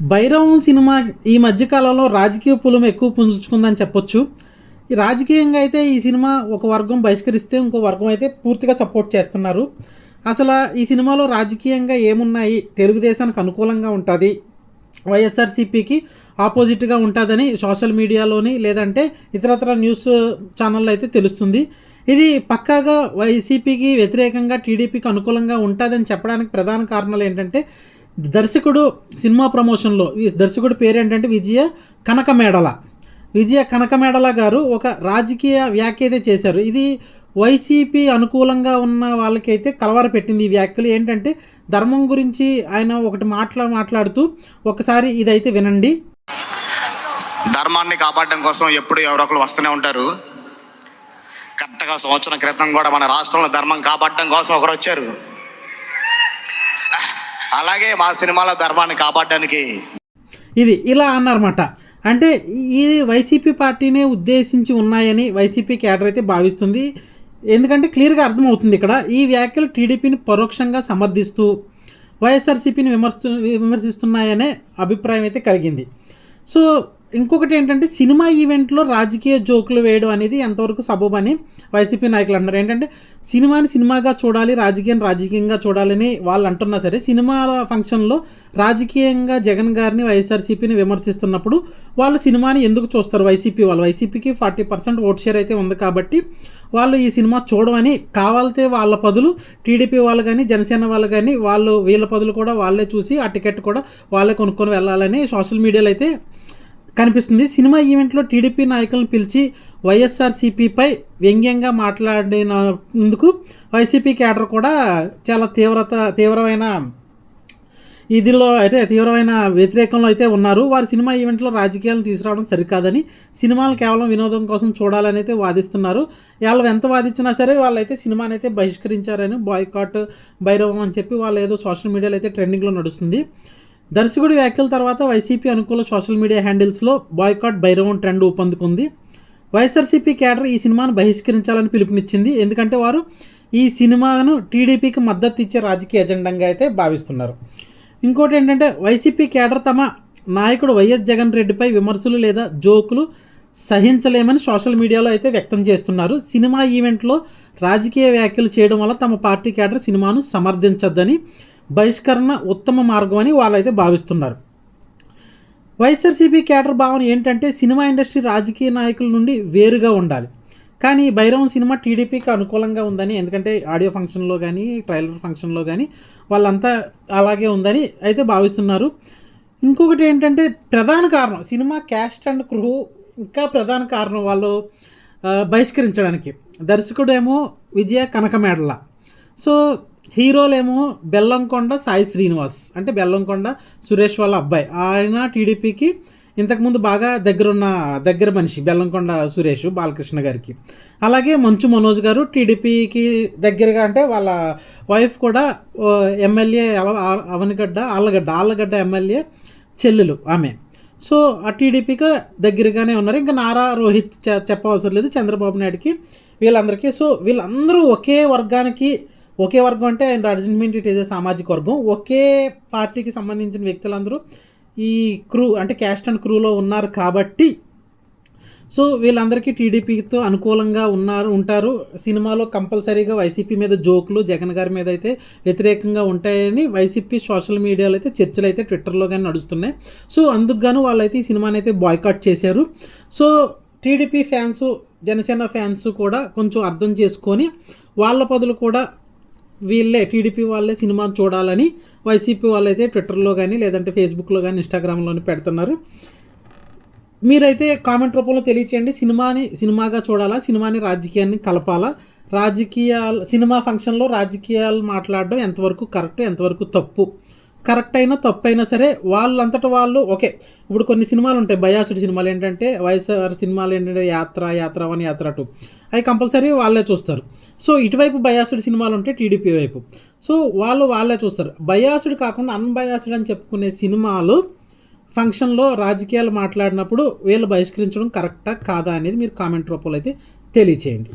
Bhairavam cinema ఈ మధ్యకాలంలో రాజకీయ పులం ఎక్కువ పుంజుకుందని చెప్పొచ్చు. రాజకీయంగా అయితే ఈ సినిమా ఒక వర్గం బహిష్కరిస్తే ఇంకో వర్గం అయితే పూర్తిగా సపోర్ట్ చేస్తున్నారు. అసలు ఈ సినిమాలో రాజకీయంగా ఏమున్నాయి? తెలుగుదేశానికి అనుకూలంగా ఉంటుంది. వైఎస్ఆర్సీపీకి ఆపోజిట్గా ఉంటుందని సోషల్ మీడియాలోని లేదంటే ఇతరత్ర న్యూస్ ఛానల్లో అయితే తెలుస్తుంది. ఇది పక్కాగా వైసీపీకి వ్యతిరేకంగా టీడీపీకి అనుకూలంగా ఉంటుందని చెప్పడానికి ప్రధాన కారణాలు ఏంటంటే దర్శకుడు సినిమా ప్రమోషన్లో ఈ దర్శకుడు పేరు ఏంటంటే విజయ కనకమేడల. విజయ కనకమేడల గారు ఒక రాజకీయ వ్యాఖ్య అయితే చేశారు. ఇది వైసీపీ అనుకూలంగా ఉన్న వాళ్ళకైతే కలవర పెట్టింది ఈ వ్యాఖ్యలు. ఏంటంటే ధర్మం గురించి ఆయన ఒకటి మాట్లా మాట్లాడుతూ ఒకసారి ఇదైతే వినండి. ధర్మాన్ని కాపాడడం కోసం ఎప్పుడు ఎవరో ఒకరు వస్తూనే ఉంటారు. కరెక్ట్గా సంవత్సరం క్రితం కూడా మన రాష్ట్రంలో ధర్మం కాపాడడం కోసం ఒకరు వచ్చారు. అలాగే మా సినిమాలో ధర్మాన్ని కాపాడడానికి. ఇది ఇలా అన్నారన్నమాట. అంటే ఇది వైసీపీ పార్టీనే ఉద్దేశించి ఉన్నాయని వైసీపీ క్యాడర్ అయితే భావిస్తుంది. ఎందుకంటే క్లియర్గా అర్థమవుతుంది ఇక్కడ. ఈ వ్యాఖ్యలు టీడీపీని పరోక్షంగా సమర్థిస్తూ వైఎస్ఆర్సీపీని విమర్శిస్తూ విమర్శిస్తున్నాయనే అభిప్రాయం అయితే కలిగింది. సో ఇంకొకటి ఏంటంటే సినిమా ఈవెంట్లో రాజకీయ జోకులు వేయడం అనేది ఎంతవరకు సబబని వైసీపీ నాయకులు అంటారు ఏంటంటే సినిమాని సినిమాగా చూడాలి రాజకీయం రాజకీయంగా చూడాలని వాళ్ళు అంటున్నా సరే సినిమా ఫంక్షన్లో రాజకీయంగా జగన్ గారిని వైఎస్ఆర్సీపీని విమర్శిస్తున్నప్పుడు వాళ్ళు సినిమాని ఎందుకు చూస్తారు? వైసీపీ వాళ్ళు వైసీపీకి ఫార్టీ పర్సెంట్ ఓట్ షేర్ అయితే ఉంది కాబట్టి వాళ్ళు ఈ సినిమా చూడమని కావాలితే వాళ్ళ పదులు టీడీపీ వాళ్ళు కానీ జనసేన వాళ్ళు కానీ వాళ్ళు వీళ్ళ పదులు కూడా వాళ్ళే చూసి ఆ టికెట్ కూడా వాళ్ళే కొనుక్కొని వెళ్ళాలని సోషల్ మీడియాలో అయితే కనిపిస్తుంది. సినిమా ఈవెంట్లో టీడీపీ నాయకులను పిలిచి వైఎస్ఆర్సీపీపై వ్యంగ్యంగా మాట్లాడినందుకు వైసీపీ క్యాడర్ కూడా చాలా తీవ్రత తీవ్రమైన ఇదిలో అయితే తీవ్రమైన వ్యతిరేకంలో అయితే ఉన్నారు. వారు సినిమా ఈవెంట్లో రాజకీయాలను తీసుకురావడం సరికాదని సినిమాలు కేవలం వినోదం కోసం చూడాలని అయితే వాదిస్తున్నారు. వాళ్ళు ఎంత వాదించినా సరే వాళ్ళైతే సినిమాని అయితే బహిష్కరించారని బాయ్కాట్ భైరవం అని చెప్పి వాళ్ళు ఏదో సోషల్ మీడియాలో అయితే ట్రెండింగ్లో నడుస్తుంది. దర్శకుడి వ్యాఖ్యల తర్వాత వైసీపీ అనుకూల సోషల్ మీడియా హ్యాండిల్స్లో బాయ్కాట్ భైరవం ట్రెండ్ ఊపందుకుంది. వైఎస్ఆర్సీపీ క్యాడర్ ఈ సినిమాను బహిష్కరించాలని పిలుపునిచ్చింది. ఎందుకంటే వారు ఈ సినిమాను టీడీపీకి మద్దతు ఇచ్చే రాజకీయ ఎజెండంగా అయితే భావిస్తున్నారు. ఇంకోటి ఏంటంటే వైసీపీ కేడర్ తమ నాయకుడు వైఎస్ జగన్ రెడ్డిపై విమర్శలు లేదా జోకులు సహించలేమని సోషల్ మీడియాలో అయితే వ్యక్తం చేస్తున్నారు. సినిమా ఈవెంట్లో రాజకీయ వ్యాఖ్యలు చేయడం వల్ల తమ పార్టీ కేడర్ సినిమాను సమర్థించద్దని బహిష్కరణ ఉత్తమ మార్గం అని వాళ్ళైతే భావిస్తున్నారు. వైఎస్ఆర్సీపీ కేటర్ భావన ఏంటంటే సినిమా ఇండస్ట్రీ రాజకీయ నాయకుల నుండి వేరుగా ఉండాలి. కానీ భైరవం సినిమా టీడీపీకి అనుకూలంగా ఉందని ఎందుకంటే ఆడియో ఫంక్షన్లో కానీ ట్రైలర్ ఫంక్షన్లో కానీ వాళ్ళంతా అలాగే ఉందని అయితే భావిస్తున్నారు. ఇంకొకటి ఏంటంటే ప్రధాన కారణం సినిమా క్యాస్ట్ అండ్ క్రూ ఇంకా ప్రధాన కారణం వాళ్ళు బహిష్కరించడానికి. దర్శకుడేమో విజయ కనకమేడల. సో హీరోలేమో బెల్లంకొండ సాయి శ్రీనివాస్. అంటే బెల్లంకొండ సురేష్ వాళ్ళ అబ్బాయి. ఆయన టీడీపీకి ఇంతకుముందు బాగా దగ్గరున్న దగ్గర మనిషి బెల్లంకొండ సురేష్ బాలకృష్ణ గారికి. అలాగే మంచు మనోజ్ గారు టీడీపీకి దగ్గరగా అంటే వాళ్ళ వైఫ్ కూడా ఎమ్మెల్యే అవనిగడ్డ ఆళ్ళగడ్డ ఆళ్ళగడ్డ ఎమ్మెల్యే చెల్లెలు ఆమె. సో ఆ టీడీపీకి దగ్గరగానే ఉన్నారు. ఇంకా నారా రోహిత్ చె- చెప్పవసరం లేదు. చంద్రబాబు నాయుడుకి వీళ్ళందరికీ. సో వీళ్ళందరూ ఒకే వర్గానికి ఒకే వర్గం అంటే ఆయన ఇట్ ఈజ్ ఏ సామాజిక వర్గం. ఒకే పార్టీకి సంబంధించిన వ్యక్తులందరూ ఈ క్రూ అంటే క్యాస్ట్ అండ్ క్రూలో ఉన్నారు కాబట్టి సో వీళ్ళందరికీ టీడీపీతో అనుకూలంగా ఉన్నారు ఉంటారు. సినిమాలో కంపల్సరీగా వైసీపీ మీద జోకులు జగన్ గారి మీద అయితే వ్యతిరేకంగా ఉంటాయని వైసీపీ సోషల్ మీడియాలో అయితే చర్చలు అయితే ట్విట్టర్లో కానీ నడుస్తున్నాయి. సో అందుకు గాను వాళ్ళైతే ఈ సినిమాని అయితే బాయ్కాట్ చేశారు. So TDP fans Janasena fans కూడా కొంచెం అర్థం చేసుకొని వాళ్ళ పదులు కూడా వీళ్ళే టీడీపీ వాళ్ళే సినిమాను చూడాలని వైసీపీ వాళ్ళైతే ట్విట్టర్లో కానీ లేదంటే ఫేస్బుక్లో కానీ ఇన్స్టాగ్రామ్లోని పెడుతున్నారు. మీరైతే కామెంట్ రూపంలో తెలియచేయండి. సినిమాని సినిమాగా చూడాలా సినిమాని రాజకీయాన్ని కలపాలా? రాజకీయాలు సినిమా ఫంక్షన్లో రాజకీయాలు మాట్లాడడం ఎంతవరకు కరెక్ట్ ఎంతవరకు తప్పు? కరెక్ట్ అయినా తప్పు అయినా సరే వాళ్ళంతట వాళ్ళు ఓకే ఇప్పుడు కొన్ని సినిమాలు ఉంటాయి బయాసుడి సినిమాలు ఏంటంటే వైఎస్ఆర్ సినిమాలు ఏంటంటే యాత్ర యాత్ర వన్ యాత్ర టూ అవి కంపల్సరీ వాళ్ళే చూస్తారు. సో ఇటువైపు బయాసుడి సినిమాలు ఉంటాయి టీడీపీ వైపు. సో వాళ్ళు వాళ్ళే చూస్తారు. బయాసుడు కాకుండా అన్బయాసుడ్ అని చెప్పుకునే సినిమాలు ఫంక్షన్లో రాజకీయాలు మాట్లాడినప్పుడు వీళ్ళు బహిష్కరించడం కరెక్టా కాదా అనేది మీరు కామెంట్ రూపంలో అయితే తెలియచేయండి.